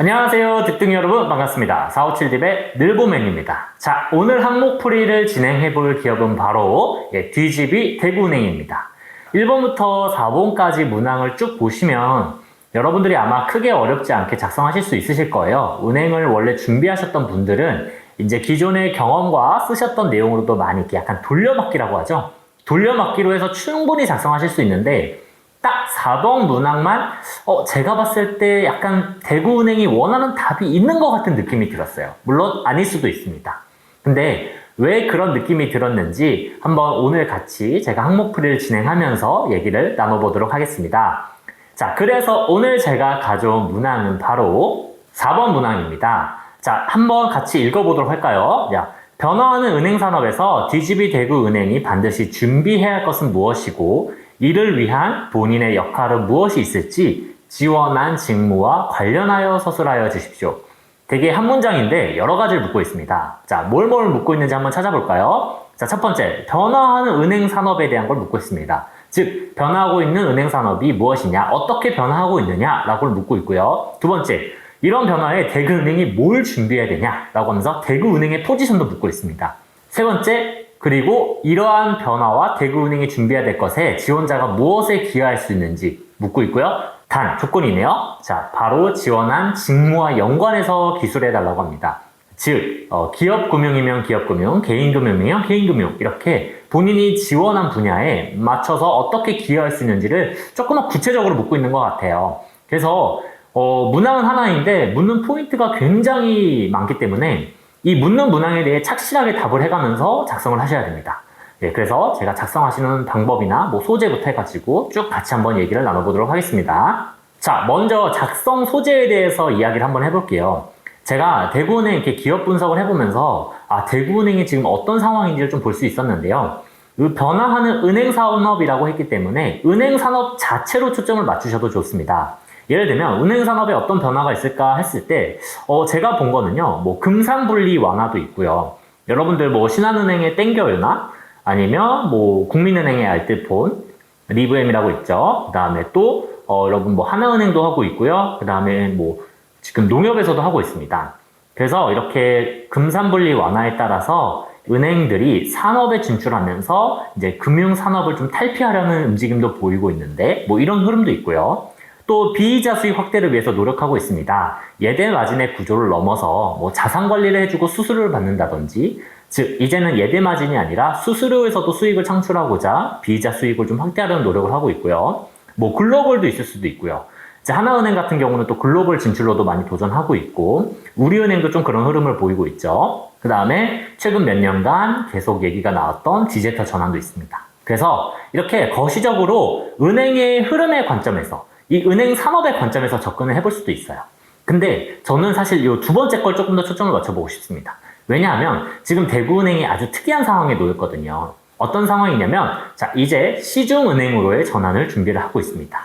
안녕하세요. 득등 여러분 반갑습니다. 457딥의 늘보맨입니다. 자, 오늘 항목풀이를 진행해 볼 기업은 바로 예, DGB 대구은행입니다. 1번부터 4번까지 문항을 쭉 보시면 여러분들이 아마 크게 어렵지 않게 작성하실 수 있으실 거예요. 은행을 원래 준비하셨던 분들은 이제 기존의 경험과 쓰셨던 내용으로도 많이 약간 돌려막기라고 하죠. 돌려막기로 해서 충분히 작성하실 수 있는데 딱 4번 문항만 어, 제가 봤을 때 약간 대구은행이 원하는 답이 있는 것 같은 느낌이 들었어요. 물론 아닐 수도 있습니다. 근데 왜 그런 느낌이 들었는지 한번 오늘 같이 제가 항목풀이를 진행하면서 얘기를 나눠보도록 하겠습니다. 자, 그래서 오늘 제가 가져온 문항은 바로 4번 문항입니다. 자, 한번 같이 읽어보도록 할까요? 야, 변화하는 은행 산업에서 DGB 대구 은행이 반드시 준비해야 할 것은 무엇이고 이를 위한 본인의 역할은 무엇이 있을지 지원한 직무와 관련하여 서술하여 주십시오. 되게 한 문장인데 여러 가지를 묻고 있습니다. 자, 뭘 뭘 묻고 있는지 한번 찾아볼까요? 자, 첫 번째, 변화하는 은행 산업에 대한 걸 묻고 있습니다. 즉, 변화하고 있는 은행 산업이 무엇이냐, 어떻게 변화하고 있느냐라고 묻고 있고요. 두 번째, 이런 변화에 대구은행이 뭘 준비해야 되냐라고 하면서 대구은행의 포지션도 묻고 있습니다. 세 번째, 그리고 이러한 변화와 대구은행이 준비해야 될 것에 지원자가 무엇에 기여할 수 있는지 묻고 있고요. 단, 조건이네요. 자, 바로 지원한 직무와 연관해서 기술해 달라고 합니다. 즉, 어, 기업금융이면 기업금융, 개인금융이면 개인금융, 이렇게 본인이 지원한 분야에 맞춰서 어떻게 기여할 수 있는지를 조금 더 구체적으로 묻고 있는 것 같아요. 그래서, 어, 문항은 하나인데, 묻는 포인트가 굉장히 많기 때문에, 이 묻는 문항에 대해 착실하게 답을 해가면서 작성을 하셔야 됩니다. 네, 그래서 제가 작성하시는 방법이나 뭐 소재부터 해가지고 쭉 같이 한번 얘기를 나눠보도록 하겠습니다. 자, 먼저 작성 소재에 대해서 이야기를 한번 해볼게요. 제가 대구은행 이렇게 기업 분석을 해보면서 아, 대구은행이 지금 어떤 상황인지를 좀 볼 수 있었는데요. 그 변화하는 은행 산업이라고 했기 때문에 은행 산업 자체로 초점을 맞추셔도 좋습니다. 예를 들면 은행 산업에 어떤 변화가 있을까 했을 때 어, 제가 본 거는요. 뭐 금산 분리 완화도 있고요. 여러분들 뭐 신한은행의 땡겨요나 아니면 뭐 국민은행의 알뜰폰 리브엠이라고 있죠. 그 다음에 또 어, 여러분 뭐 하나은행도 하고 있고요. 그 다음에 뭐 지금 농협에서도 하고 있습니다. 그래서 이렇게 금산 분리 완화에 따라서 은행들이 산업에 진출하면서 이제 금융 산업을 좀 탈피하려는 움직임도 보이고 있는데 뭐 이런 흐름도 있고요. 또 비이자 수익 확대를 위해서 노력하고 있습니다. 예대 마진의 구조를 넘어서 뭐 자산 관리를 해주고 수수료를 받는다든지 즉 이제는 예대 마진이 아니라 수수료에서도 수익을 창출하고자 비이자 수익을 좀 확대하려는 노력을 하고 있고요. 뭐 글로벌도 있을 수도 있고요. 이제 하나은행 같은 경우는 또 글로벌 진출로도 많이 도전하고 있고 우리은행도 좀 그런 흐름을 보이고 있죠. 그 다음에 최근 몇 년간 계속 얘기가 나왔던 디지털 전환도 있습니다. 그래서 이렇게 거시적으로 은행의 흐름의 관점에서 이 은행 산업의 관점에서 접근을 해볼 수도 있어요. 근데 저는 사실 이 두 번째 걸 조금 더 초점을 맞춰보고 싶습니다. 왜냐하면 지금 대구은행이 아주 특이한 상황에 놓였거든요. 어떤 상황이냐면, 자, 이제 시중은행으로의 전환을 준비를 하고 있습니다.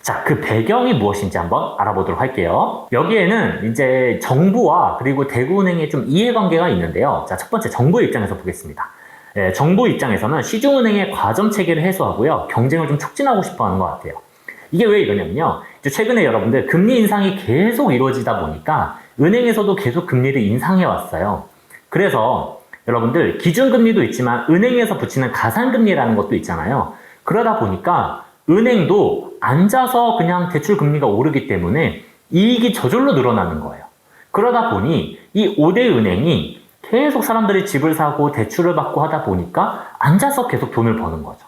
자, 그 배경이 무엇인지 한번 알아보도록 할게요. 여기에는 이제 정부와 그리고 대구은행의 좀 이해관계가 있는데요. 자, 첫 번째 정부의 입장에서 보겠습니다. 예, 정부 입장에서는 시중은행의 과점 체계를 해소하고요. 경쟁을 좀 촉진하고 싶어 하는 것 같아요. 이게 왜 이러냐면요. 최근에 여러분들 금리 인상이 계속 이루어지다 보니까 은행에서도 계속 금리를 인상해 왔어요. 그래서 여러분들 기준금리도 있지만 은행에서 붙이는 가산금리라는 것도 있잖아요. 그러다 보니까 은행도 앉아서 그냥 대출 금리가 오르기 때문에 이익이 저절로 늘어나는 거예요. 그러다 보니 이 5대 은행이 계속 사람들이 집을 사고 대출을 받고 하다 보니까 앉아서 계속 돈을 버는 거죠.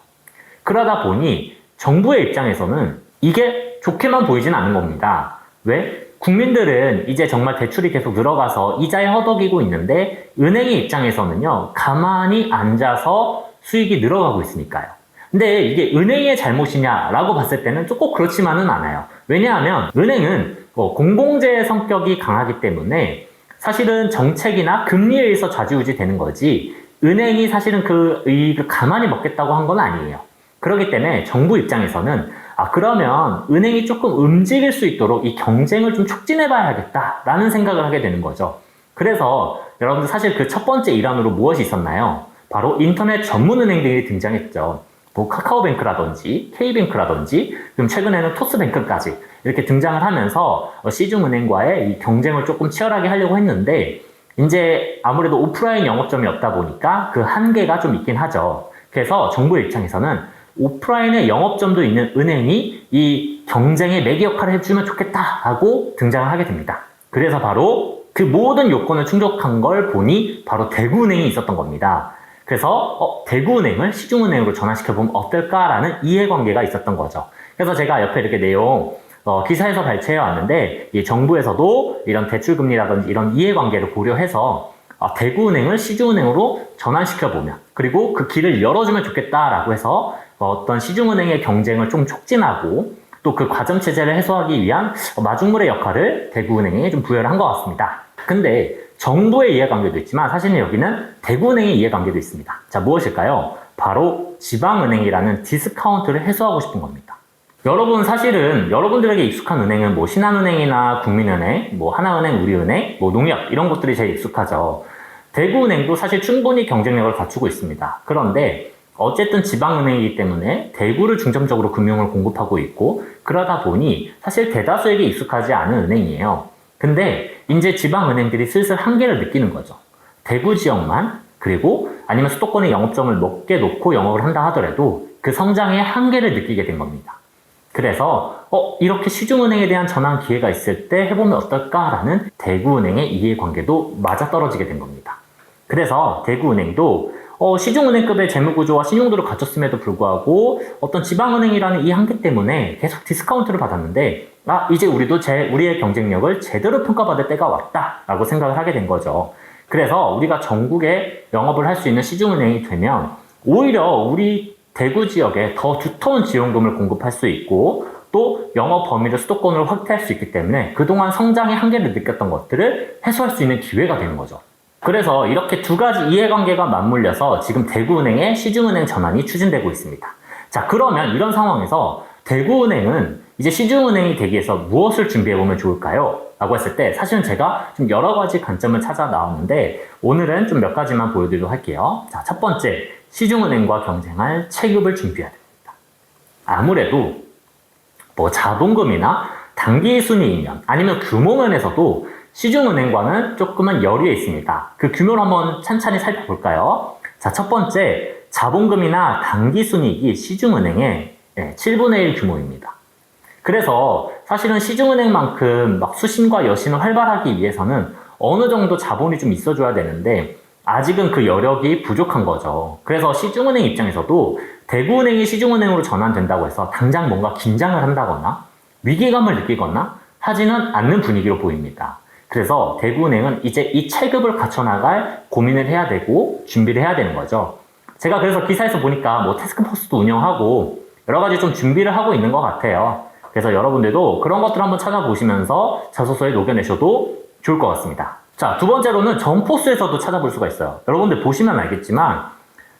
그러다 보니 정부의 입장에서는 이게 좋게만 보이진 않는 겁니다. 왜? 국민들은 이제 정말 대출이 계속 늘어가서 이자에 허덕이고 있는데 은행의 입장에서는요, 가만히 앉아서 수익이 늘어가고 있으니까요. 근데 이게 은행의 잘못이냐라고 봤을 때는 꼭 그렇지만은 않아요. 왜냐하면 은행은 뭐 공공재 성격이 강하기 때문에 사실은 정책이나 금리에 의해서 좌지우지 되는 거지 은행이 사실은 그 이익을 가만히 먹겠다고 한 건 아니에요. 그렇기 때문에 정부 입장에서는 아, 그러면 은행이 조금 움직일 수 있도록 이 경쟁을 좀 촉진해 봐야겠다라는 생각을 하게 되는 거죠. 그래서 여러분들 사실 그 첫 번째 일환으로 무엇이 있었나요? 바로 인터넷 전문 은행들이 등장했죠. 뭐 카카오뱅크라든지 K뱅크라든지 그럼 최근에는 토스뱅크까지 이렇게 등장을 하면서 어, 시중은행과의 이 경쟁을 조금 치열하게 하려고 했는데 이제 아무래도 오프라인 영업점이 없다 보니까 그 한계가 좀 있긴 하죠. 그래서 정부의 입장에서는 오프라인에 영업점도 있는 은행이 이 경쟁의 매개 역할을 해주면 좋겠다라고 등장을 하게 됩니다. 그래서 바로 그 모든 요건을 충족한 걸 보니 바로 대구은행이 있었던 겁니다. 그래서 어, 대구은행을 시중은행으로 전환시켜보면 어떨까라는 이해관계가 있었던 거죠. 그래서 제가 옆에 이렇게 내용 어, 기사에서 발췌해 왔는데 이 정부에서도 이런 대출금리라든지 이런 이해관계를 고려해서 어, 대구은행을 시중은행으로 전환시켜보면 그리고 그 길을 열어주면 좋겠다라고 해서 어떤 시중은행의 경쟁을 좀 촉진하고 또 그 과점 체제를 해소하기 위한 마중물의 역할을 대구은행에 좀 부여를 한 것 같습니다. 근데 정부의 이해관계도 있지만 사실은 여기는 대구은행의 이해관계도 있습니다. 자 무엇일까요? 바로 지방은행이라는 디스카운트를 해소하고 싶은 겁니다. 여러분 사실은 여러분들에게 익숙한 은행은 뭐 신한은행이나 국민은행, 뭐 하나은행, 우리은행, 뭐 농협 이런 것들이 제일 익숙하죠. 대구은행도 사실 충분히 경쟁력을 갖추고 있습니다. 그런데 어쨌든 지방은행이기 때문에 대구를 중점적으로 금융을 공급하고 있고 그러다 보니 사실 대다수에게 익숙하지 않은 은행이에요. 근데 이제 지방은행들이 슬슬 한계를 느끼는 거죠. 대구 지역만 그리고 아니면 수도권의 영업점을 몇 개 놓고 영업을 한다 하더라도 그 성장의 한계를 느끼게 된 겁니다. 그래서 어 이렇게 시중은행에 대한 전환 기회가 있을 때 해보면 어떨까라는 대구은행의 이해관계도 맞아떨어지게 된 겁니다. 그래서 대구은행도 어, 시중은행급의 재무구조와 신용도를 갖췄음에도 불구하고 어떤 지방은행이라는 이 한계 때문에 계속 디스카운트를 받았는데 아 이제 우리도 제 우리의 경쟁력을 제대로 평가받을 때가 왔다라고 생각을 하게 된 거죠. 그래서 우리가 전국에 영업을 할 수 있는 시중은행이 되면 오히려 우리 대구 지역에 더 두터운 지원금을 공급할 수 있고 또 영업 범위를 수도권으로 확대할 수 있기 때문에 그동안 성장의 한계를 느꼈던 것들을 해소할 수 있는 기회가 되는 거죠. 그래서 이렇게 두 가지 이해관계가 맞물려서 지금 대구은행의 시중은행 전환이 추진되고 있습니다. 자, 그러면 이런 상황에서 대구은행은 이제 시중은행이 되기 위해서 무엇을 준비해보면 좋을까요? 라고 했을 때 사실은 제가 좀 여러 가지 관점을 찾아 나왔는데 오늘은 좀 몇 가지만 보여드리도록 할게요. 자, 첫 번째, 시중은행과 경쟁할 체급을 준비해야 됩니다. 아무래도 뭐 자본금이나 단기 순이익면 아니면 규모 면에서도 시중은행과는 조금은 열리에 있습니다. 그 규모를 한번 찬찬히 살펴볼까요? 자, 첫 번째, 자본금이나 단기 순이익이 시중은행의 7분의 1 규모입니다. 그래서 사실은 시중은행만큼 막 수신과 여신을 활발하기 위해서는 어느 정도 자본이 좀 있어줘야 되는데 아직은 그 여력이 부족한 거죠. 그래서 시중은행 입장에서도 대구은행이 시중은행으로 전환된다고 해서 당장 뭔가 긴장을 한다거나 위기감을 느끼거나 하지는 않는 분위기로 보입니다. 그래서 대구은행은 이제 이 체급을 갖춰나갈 고민을 해야 되고 준비를 해야 되는 거죠. 제가 그래서 기사에서 보니까 뭐 태스크포스도 운영하고 여러 가지 좀 준비를 하고 있는 것 같아요. 그래서 여러분들도 그런 것들 한번 찾아보시면서 자소서에 녹여내셔도 좋을 것 같습니다. 자, 두 번째로는 점포스에서도 찾아볼 수가 있어요. 여러분들 보시면 알겠지만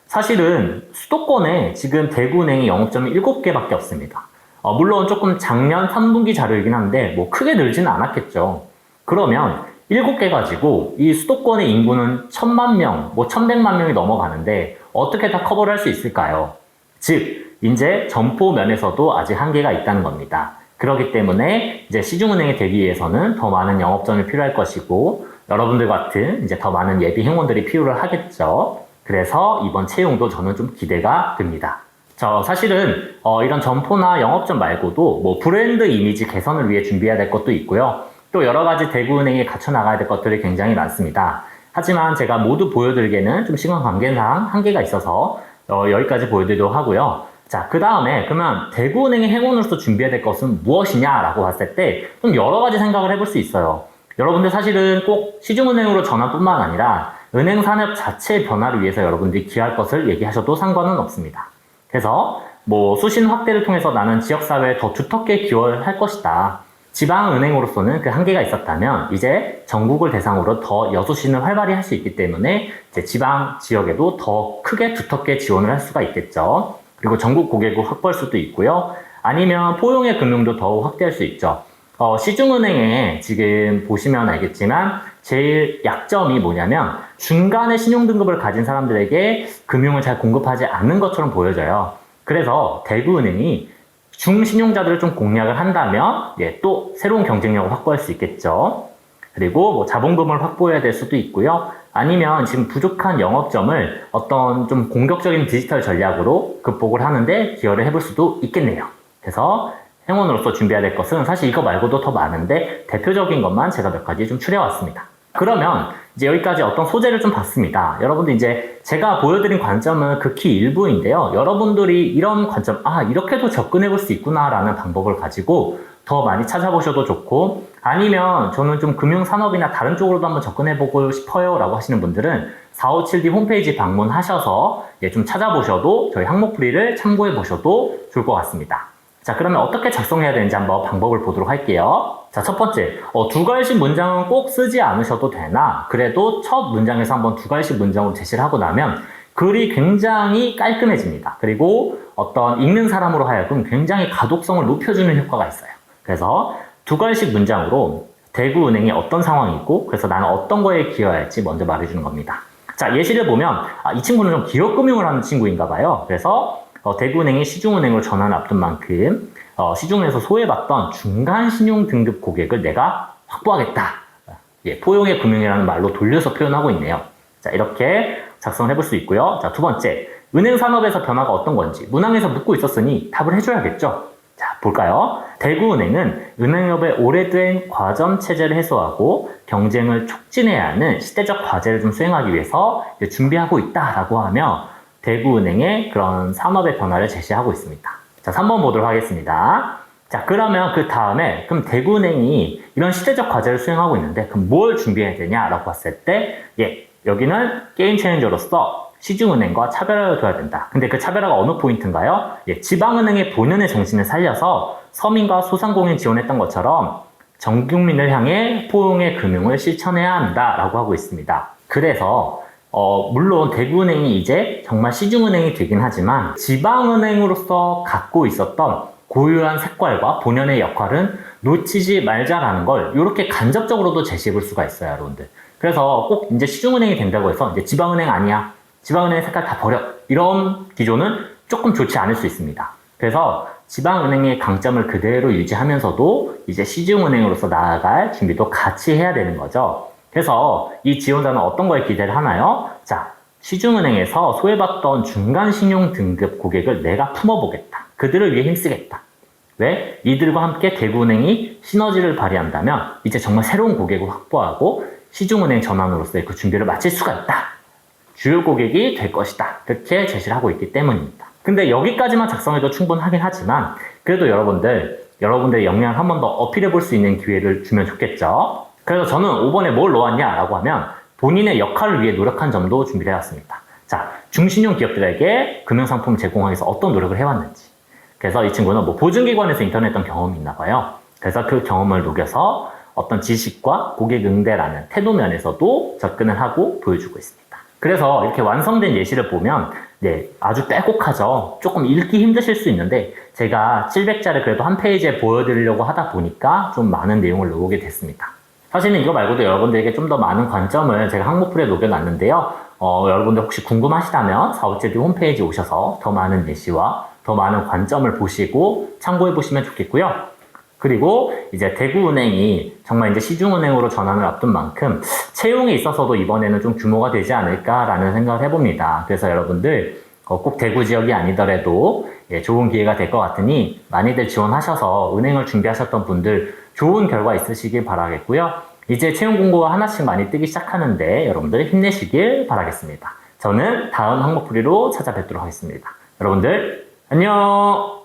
사실은 수도권에 지금 대구은행이 영업점이 7개밖에 없습니다. 어, 물론 조금 작년 3분기 자료이긴 한데 뭐 크게 늘지는 않았겠죠. 그러면 7개 가지고 이 수도권의 인구는 1000만 명, 뭐 1100만 명이 넘어가는데 어떻게 다 커버를 할 수 있을까요? 즉, 이제 점포 면에서도 아직 한계가 있다는 겁니다. 그렇기 때문에 이제 시중은행에 되기 위해서는 더 많은 영업점이 필요할 것이고 여러분들 같은 이제 더 많은 예비 행원들이 필요를 하겠죠. 그래서 이번 채용도 저는 좀 기대가 됩니다. 저 사실은 어, 이런 점포나 영업점 말고도 뭐 브랜드 이미지 개선을 위해 준비해야 될 것도 있고요. 또 여러 가지 대구은행에 갖춰 나가야 될 것들이 굉장히 많습니다. 하지만 제가 모두 보여드리기에는 좀 시간 관계상 한계가 있어서 어, 여기까지 보여드리도록 하고요. 자, 그 다음에 그러면 대구은행의 행운으로서 준비해야 될 것은 무엇이냐라고 봤을 때 좀 여러 가지 생각을 해볼 수 있어요. 여러분들 사실은 꼭 시중은행으로 전환뿐만 아니라 은행 산업 자체의 변화를 위해서 여러분들이 기할 것을 얘기하셔도 상관은 없습니다. 그래서 뭐 수신 확대를 통해서 나는 지역사회에 더 두텁게 기여할 것이다. 지방은행으로서는 그 한계가 있었다면 이제 전국을 대상으로 더 여수신을 활발히 할 수 있기 때문에 이제 지방 지역에도 더 크게 두텁게 지원을 할 수가 있겠죠. 그리고 전국 고객을 확보할 수도 있고요. 아니면 포용의 금융도 더욱 확대할 수 있죠. 어, 시중은행에 지금 보시면 알겠지만 제일 약점이 뭐냐면 중간에 신용등급을 가진 사람들에게 금융을 잘 공급하지 않는 것처럼 보여져요. 그래서 대구은행이 중신용자들을 좀 공략을 한다면 예, 또 새로운 경쟁력을 확보할 수 있겠죠. 그리고 뭐 자본금을 확보해야 될 수도 있고요. 아니면 지금 부족한 영업점을 어떤 좀 공격적인 디지털 전략으로 극복을 하는데 기여를 해볼 수도 있겠네요. 그래서 행원으로서 준비해야 될 것은 사실 이거 말고도 더 많은데 대표적인 것만 제가 몇 가지 좀 추려왔습니다. 그러면 이제 여기까지 어떤 소재를 좀 봤습니다. 여러분들 이제 제가 보여드린 관점은 극히 일부인데요. 여러분들이 이런 관점, 아, 이렇게도 접근해 볼 수 있구나라는 방법을 가지고 더 많이 찾아보셔도 좋고, 아니면 저는 좀 금융산업이나 다른 쪽으로도 한번 접근해 보고 싶어요 라고 하시는 분들은 457D 홈페이지 방문하셔서 예, 좀 찾아보셔도 저희 항목풀이를 참고해 보셔도 좋을 것 같습니다. 자, 그러면 어떻게 작성해야 되는지 한번 방법을 보도록 할게요. 자, 첫 번째, 어, 두 갈씩 문장은 꼭 쓰지 않으셔도 되나, 그래도 첫 문장에서 한번 두 갈씩 문장으로 제시를 하고 나면 글이 굉장히 깔끔해집니다. 그리고 어떤 읽는 사람으로 하여금 굉장히 가독성을 높여주는 효과가 있어요. 그래서 두 갈씩 문장으로 대구은행이 어떤 상황이고, 그래서 나는 어떤 거에 기여할지 먼저 말해주는 겁니다. 자, 예시를 보면, 아, 이 친구는 좀 기업금융을 하는 친구인가 봐요. 그래서 어, 대구은행이 시중은행으로 전환을 앞둔 만큼 어, 시중에서 소외받던 중간 신용 등급 고객을 내가 확보하겠다. 예, 포용의 금융이라는 말로 돌려서 표현하고 있네요. 자, 이렇게 작성을 해볼 수 있고요. 자, 두 번째, 은행 산업에서 변화가 어떤 건지 문항에서 묻고 있었으니 답을 해줘야겠죠. 자, 볼까요? 대구은행은 은행업의 오래된 과점 체제를 해소하고 경쟁을 촉진해야 하는 시대적 과제를 좀 수행하기 위해서 준비하고 있다라고 하며 대구은행의 그런 산업의 변화를 제시하고 있습니다. 자, 3번 보도록 하겠습니다. 자, 그러면 그 다음에, 그럼 대구은행이 이런 시대적 과제를 수행하고 있는데, 그럼 뭘 준비해야 되냐라고 봤을 때, 예, 여기는 게임 체인저로서 시중은행과 차별화를 둬야 된다. 근데 그 차별화가 어느 포인트인가요? 예, 지방은행의 본연의 정신을 살려서 서민과 소상공인 지원했던 것처럼 전 국민을 향해 포용의 금융을 실천해야 한다라고 하고 있습니다. 그래서 어, 물론 대구은행이 이제 정말 시중은행이 되긴 하지만 지방은행으로서 갖고 있었던 고유한 색깔과 본연의 역할은 놓치지 말자라는 걸 이렇게 간접적으로도 제시해 볼 수가 있어요, 여러분들. 그래서 꼭 이제 시중은행이 된다고 해서 이제 지방은행 아니야. 지방은행 색깔 다 버려. 이런 기조는 조금 좋지 않을 수 있습니다. 그래서 지방은행의 강점을 그대로 유지하면서도 이제 시중은행으로서 나아갈 준비도 같이 해야 되는 거죠. 그래서 이 지원자는 어떤 거에 기대를 하나요? 자, 시중은행에서 소외받던 중간 신용 등급 고객을 내가 품어보겠다. 그들을 위해 힘쓰겠다. 왜? 이들과 함께 대구은행이 시너지를 발휘한다면 이제 정말 새로운 고객을 확보하고 시중은행 전환으로서의 그 준비를 마칠 수가 있다. 주요 고객이 될 것이다. 그렇게 제시를 하고 있기 때문입니다. 근데 여기까지만 작성해도 충분하긴 하지만 그래도 여러분들 여러분들의 역량을 한 번 더 어필해 볼 수 있는 기회를 주면 좋겠죠. 그래서 저는 5번에 뭘 넣었냐라고 하면 본인의 역할을 위해 노력한 점도 준비를 해왔습니다. 자, 중신용 기업들에게 금융상품 제공하기 위해서 어떤 노력을 해왔는지. 그래서 이 친구는 뭐 보증기관에서 인터넷했던 경험이 있나 봐요. 그래서 그 경험을 녹여서 어떤 지식과 고객 응대라는 태도 면에서도 접근을 하고 보여주고 있습니다. 그래서 이렇게 완성된 예시를 보면 네, 아주 빼곡하죠. 조금 읽기 힘드실 수 있는데 제가 700자를 그래도 한 페이지에 보여드리려고 하다 보니까 좀 많은 내용을 넣게 됐습니다. 사실은 이거 말고도 여러분들에게 좀 더 많은 관점을 제가 항목풀에 녹여놨는데요. 어, 여러분들 혹시 궁금하시다면 457D 홈페이지 오셔서 더 많은 예시와 더 많은 관점을 보시고 참고해 보시면 좋겠고요. 그리고 이제 대구은행이 정말 이제 시중은행으로 전환을 앞둔 만큼 채용에 있어서도 이번에는 좀 규모가 되지 않을까라는 생각을 해봅니다. 그래서 여러분들 어, 꼭 대구 지역이 아니더라도 예, 좋은 기회가 될 것 같으니 많이들 지원하셔서 은행을 준비하셨던 분들 좋은 결과 있으시길 바라겠고요. 이제 채용 공고가 하나씩 많이 뜨기 시작하는데 여러분들 힘내시길 바라겠습니다. 저는 다음 항목풀이로 찾아뵙도록 하겠습니다. 여러분들 안녕!